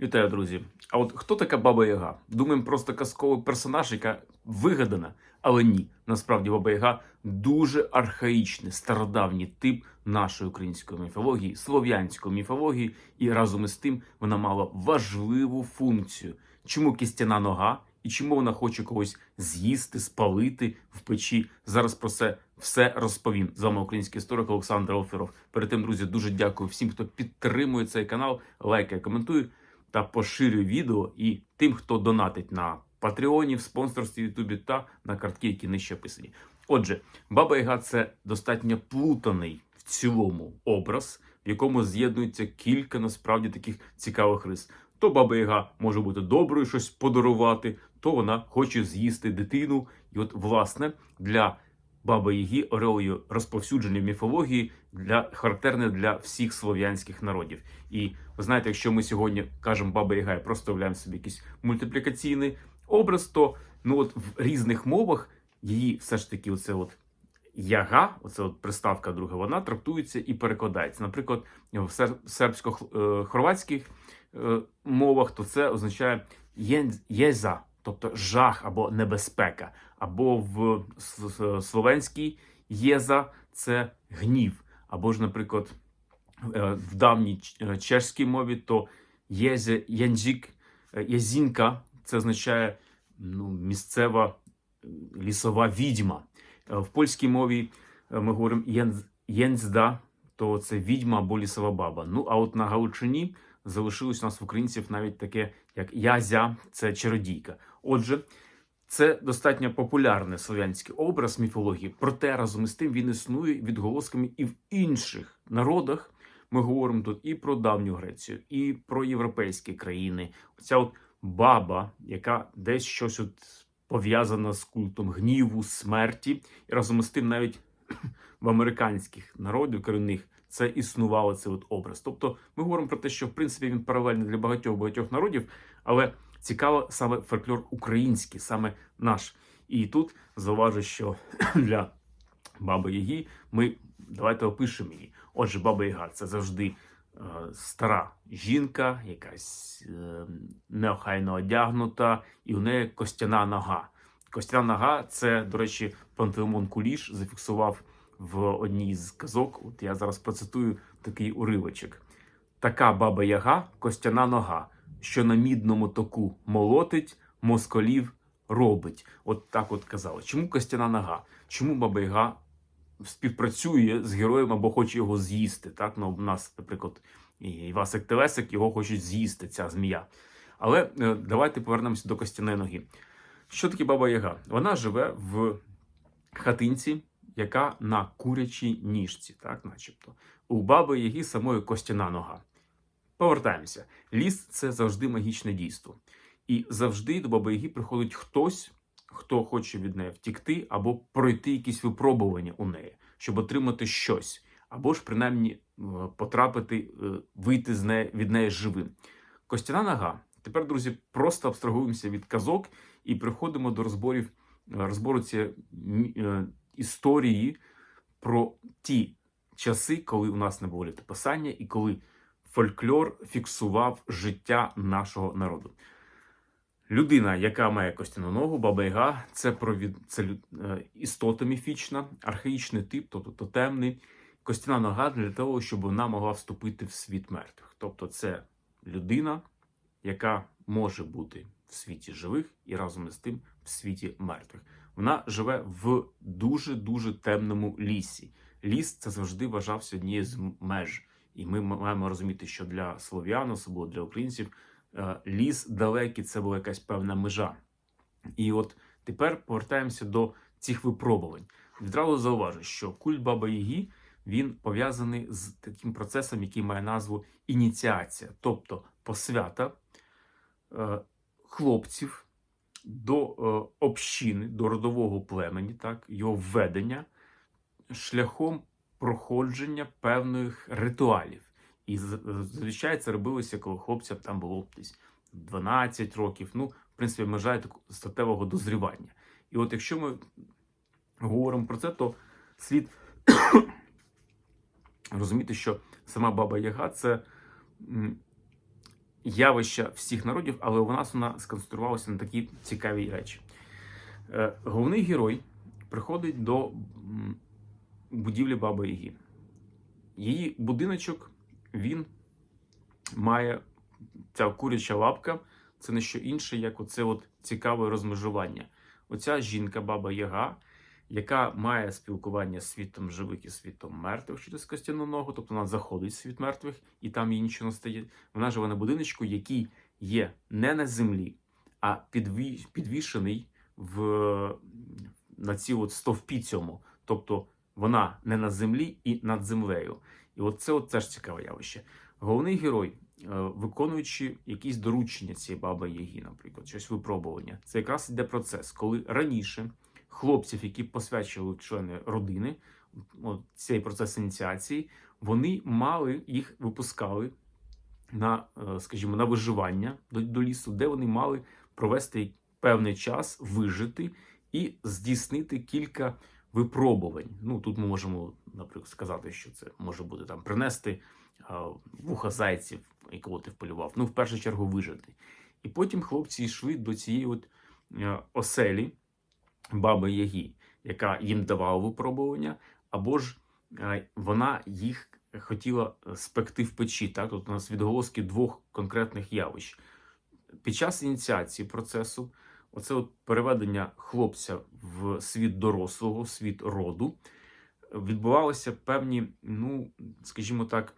Вітаю, друзі. А от хто така Баба Яга? Думаємо, просто казковий персонаж, яка вигадана, але ні. Насправді Баба Яга дуже архаїчний, стародавній тип нашої української міфології, слов'янської міфології, і разом із тим вона мала важливу функцію. Чому кістяна нога? І чому вона хоче когось з'їсти, спалити в печі? Зараз про це все розповім. З вами український історик Олександр Оферов. Перед тим, друзі, дуже дякую всім, хто підтримує цей канал, лайкає, коментує та поширює відео і тим, хто донатить на Патреоні, в спонсорстві Ютубі та на картки, які нижче описані. Отже, Баба Яга це достатньо плутаний в цілому образ, в якому з'єднується кілька насправді таких цікавих рис. То Баба Яга може бути доброю, щось подарувати, то вона хоче з'їсти дитину. І от, власне, для Баби Яги орелою розповсюдження міфології для характерне для всіх слов'янських народів. І ви знаєте, якщо ми сьогодні кажемо Баба Яга і просто уявляємо собі якийсь мультиплікаційний образ, то ну от в різних мовах її все ж таки, оце от яга, оце от приставка друга, вона трактується і перекладається. Наприклад, в сербсько-хорватських е, мовах, то це означає єза, тобто жах або небезпека. Або в словенській єза це гнів. Або ж, наприклад, е, в давній е, чешській мові то єзе, єнджік, е, єзінка, це означає ну, місцева е, лісова відьма. Е, В польській мові е, ми говоримо «єнз- єнзда, то це відьма або лісова баба. Ну а от на Галичині залишилось у нас в українців навіть таке, як язя, це чародійка. Отже, це достатньо популярний слов'янський образ міфології, проте разом із тим він існує відголосками і в інших народах. Ми говоримо тут і про давню Грецію, і про європейські країни. Оця от баба, яка десь щось от пов'язана з культом гніву, смерті, і разом із тим навіть в американських народів корінних це існувало цей от образ. Тобто ми говоримо про те, що в принципі він паралельний для багатьох багатьох народів, але цікаво саме фольклор український, саме наш. І тут зауважу, що для Баби Яги ми давайте опишемо її. Отже, Баба Яга це завжди е, стара жінка, якась е, неохайно одягнута, і у неї костяна нога. Костяна нога це, до речі, Пантелеймон Куліш зафіксував в одній з казок. От я зараз процитую такий уривочок. Така баба Яга, костяна нога, що на мідному току молотить, москалів робить. От так от казали. Чому костяна нога? Чому баба Яга співпрацює з героєм або хоче його з'їсти? Так, ну у нас, наприклад, Івасик Телесик його хочуть з'їсти, ця змія. Але е, давайте повернемося до костяної ноги. Що таке баба Яга? Вона живе в хатинці, яка на курячій ніжці, так, начебто. У баби Яги самої костяна нога. Повертаємося. Ліс це завжди магічне дійство. І завжди до баби Яги приходить хтось, хто хоче від неї втікти, або пройти якісь випробування у неї, щоб отримати щось, або ж принаймні е, потрапити, е, вийти з неї від неї живим. Костяна нога. Тепер, друзі, просто абстрагуємося від казок і приходимо до розборів е, розбору цієї історії про ті часи, коли у нас не було літописання і коли фольклор фіксував життя нашого народу. Людина, яка має костяну ногу, баба Яга, це провід... це лю- е, істота міфічна, архаїчний тип, тобто тотемний. Костяна нога для того, щоб вона могла вступити в світ мертвих. Тобто, це людина, яка може бути в світі живих і разом із тим в світі мертвих. Вона живе в дуже дуже темному лісі. Ліс це завжди вважався однією з меж. І ми маємо розуміти, що для слов'ян, особливо для українців, е, ліс далекий це була якась певна межа. І от тепер повертаємося до цих випробувань. Відразу зауважу, що культ Баба Яги він пов'язаний з таким процесом, який має назву ініціація, тобто посвята е, хлопців до е, общини, до родового племені, так, його введення шляхом проходження певних ритуалів. І зазвичай це робилося, коли хлопцям там було десь 12 років. Ну, в принципі, межа статевого дозрівання. І от якщо ми говоримо про це, то слід розуміти, що сама Баба Яга це явища всіх народів, але у нас вона сконцентрувалася на такі цікаві речі. Е, Головний герой приходить до будівлі Баби Яги. Її будиночок він має ця куряча лапка, це не що інше, як оце от цікаве розмежування. Оця жінка, баба Яга, яка має спілкування з світом живих і світом мертвих через костяну ногу, тобто вона заходить в світ мертвих, і там їй нічого не стає. Вона живе на будиночку, який є не на землі, а підвішений в... на цій от стовпі цьому. Тобто вона не на землі і над землею. І от це от теж цікаве явище. Головний герой, е, виконуючи якісь доручення цієї баби Яги, наприклад, щось випробування, це якраз йде процес, коли раніше хлопців, які посвячували в члени родини, цей процес ініціації, вони мали їх випускали на, е, скажімо, на виживання до, до лісу, де вони мали провести певний час, вижити і здійснити кілька випробувань. Ну тут ми можемо, наприклад, сказати, що це може бути там принести вуха зайців, якого ти вполював. Ну, в першу чергу, вижити. І потім хлопці йшли до цієї от е, оселі баби Ягі, яка їм давала випробування, або ж е, вона їх хотіла спекти в печі. Так? Тут у нас відголоски двох конкретних явищ. Під час ініціації процесу, оце от переведення хлопця в світ дорослого, в світ роду, відбувалися певні, ну, скажімо так,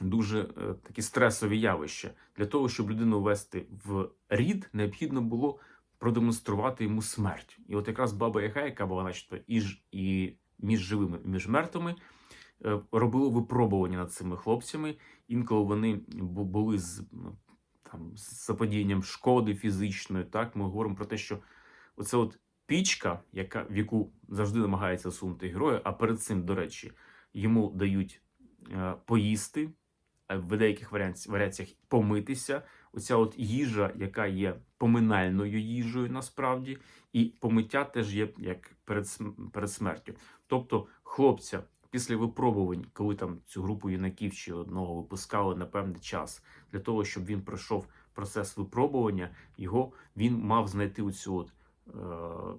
дуже е, такі стресові явища. Для того, щоб людину ввести в рід, необхідно було продемонструвати йому смерть. І от якраз баба Яга, яка була начебто і, ж- і між живими, і між мертвими, е, робила випробування над цими хлопцями. Інколи вони були з м, там з заподіянням шкоди фізичної. Так, ми говоримо про те, що оце от пічка, яка в яку завжди намагається сунути героя, а перед цим, до речі, йому дають е, поїсти, в деяких варіаціях помитися. Оця от їжа, яка є поминальною їжею, насправді, і помиття теж є як перед, перед смертю. Тобто, хлопця після випробувань, коли там цю групу юнаків чи одного випускали на певний час, для того, щоб він пройшов процес випробування, його він мав знайти оцю от, е,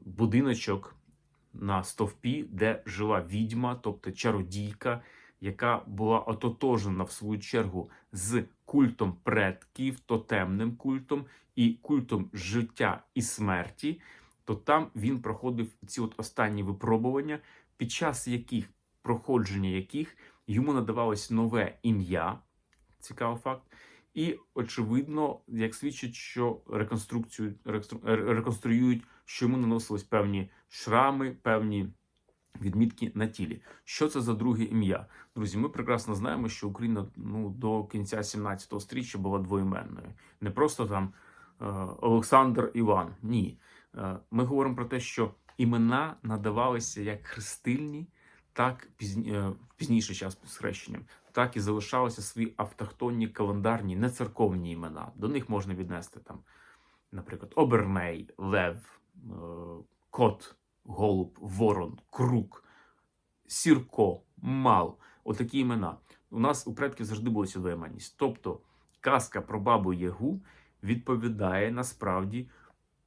будиночок на стовпі, де жила відьма, тобто чародійка, яка була ототожена в свою чергу з культом предків, тотемним культом і культом життя і смерті, то там він проходив ці от останні випробування, під час яких проходження яких йому надавалось нове ім'я. Цікавий факт. І очевидно, як свідчить, що реконструкцію рекстру- реконструюють, що йому наносились певні шрами, певні відмітки на тілі. Що це за друге ім'я? Друзі, ми прекрасно знаємо, що Україна ну, до кінця 17-го стріччя була двоіменною. Не просто там е, Олександр Іван. Ні. Е, ми говоримо про те, що імена надавалися як хрестильні, так пізні, е, в пізніший час з хрещенням, так і залишалися свої автохтонні календарні, не церковні імена. До них можна віднести там, наприклад, Оберней, Лев, е, Кот, Голуб, Ворон, Крук, Сірко, Мал. Отакі імена. У нас у предків завжди була ця двоіменність. Тобто казка про бабу Ягу відповідає насправді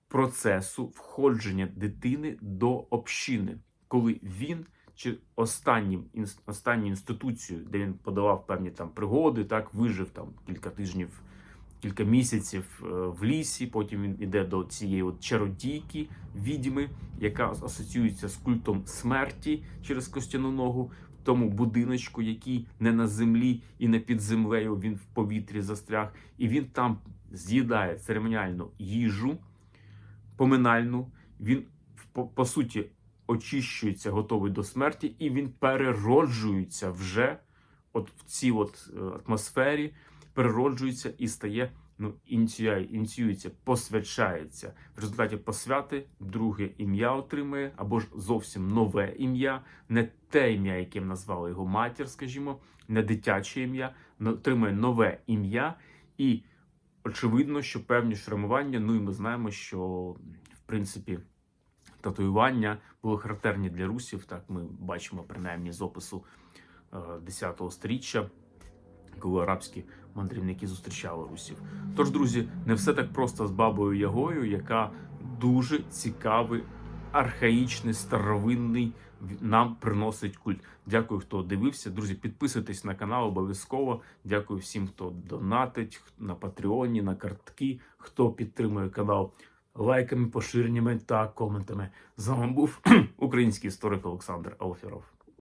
процесу входження дитини до общини, коли він чи останнім останню інституцію, де він подавав певні там пригоди, так вижив там кілька тижнів, кілька місяців е, в лісі. Потім він іде до цієї от чародійки, відьми, яка асоціюється з культом смерті через костяну ногу. В тому будиночку, який не на землі і не під землею, він в повітрі застряг, і він там з'їдає церемоніальну їжу поминальну. Він по, по суті очищується, готовий до смерті, і він перероджується вже от в цій от е, атмосфері, перероджується і стає. Ну, ініціює, ініціюється, посвячається. В результаті посвяти друге ім'я отримує, або ж зовсім нове ім'я, не те ім'я, яким назвала його матір, скажімо, не дитяче ім'я, отримує нове ім'я, і очевидно, що певні шрамування. Ну і ми знаємо, що в принципі татуювання були характерні для русів. Так ми бачимо принаймні з опису е, 10-го сторіччя. Коли арабські мандрівники зустрічали русів. Тож, друзі, не все так просто з бабою Ягою, яка дуже цікавий, архаїчний, старовинний нам приносить культ. Дякую, хто дивився. Друзі, підписуйтесь на канал обов'язково. Дякую всім, хто донатить на Патреоні, на картки, хто підтримує канал лайками, поширеннями та коментами. З вами був український історик Олександр Алферов.